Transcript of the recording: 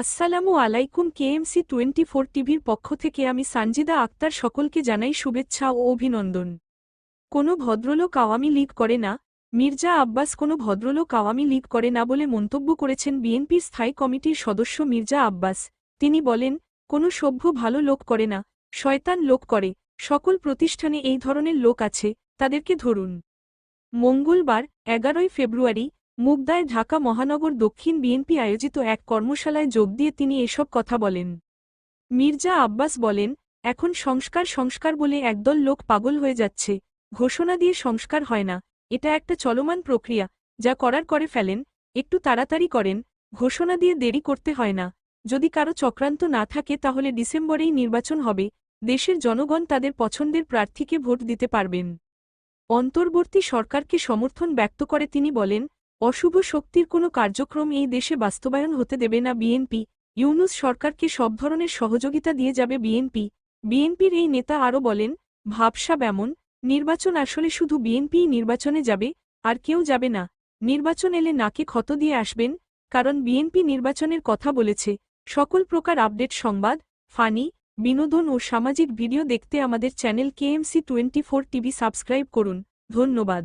আসসালামু আলাইকুম KMC twenty four টিভির পক্ষ থেকে আমি সানজিদা আক্তার সকলকে জানাই শুভেচ্ছা ও অভিনন্দন। কোনো ভদ্রলোক আওয়ামী লীগ করে না, মির্জা আব্বাস কোনো ভদ্রলোক আওয়ামী লীগ করে না বলে মন্তব্য করেছেন বিএনপির স্থায়ী কমিটির সদস্য মির্জা আব্বাস। তিনি বলেন, কোনো সভ্য ভালো লোক করে না, শয়তান লোক করে, সকল প্রতিষ্ঠানে এই ধরনের লোক আছে, তাদেরকে ধরুন। মঙ্গলবার, এগারোই ফেব্রুয়ারি মুগদায় ঢাকা মহানগর দক্ষিণ বিএনপি আয়োজিত এক কর্মশালায় যোগ দিয়ে তিনি এসব কথা বলেন। মির্জা আব্বাস বলেন, এখন সংস্কার সংস্কার বলে একদল লোক পাগল হয়ে যাচ্ছে। ঘোষণা দিয়ে সংস্কার হয় না। এটা একটা চলমান প্রক্রিয়া। যা করার করে ফেলেন। একটু তাড়াতাড়ি করেন। ঘোষণা দিয়ে দেরি করতে হয় না। যদি কারও চক্রান্ত না থাকে তাহলে ডিসেম্বরেই নির্বাচন হবে। দেশের জনগণ তাদের পছন্দের প্রার্থীকে ভোট দিতে পারবেন। অন্তর্বর্তী সরকারকে সমর্থন ব্যক্ত করে তিনি বলেন অশুভ শক্তির কোনো কার্যক্রম এই দেশে বাস্তবায়ন হতে দেবে না। বিএনপি, ইউনুস সরকারকে সব ধরনের সহযোগিতা দিয়ে যাবে বিএনপি। বিএনপির এই নেতা আরও বলেন, ভাবসাব এমন, নির্বাচন আসলে শুধু বিএনপিই নির্বাচনে যাবে, আর কেউ যাবে না। নির্বাচন এলে নাকে ক্ষত দিয়ে আসবেন, কারণ বিএনপি নির্বাচনের কথা বলেছে। সকল প্রকার আপডেট, সংবাদ, ফানি, বিনোদন ও সামাজিক ভিডিও দেখতে আমাদের channel KMC twenty four TV subscribe করুন। ধন্যবাদ।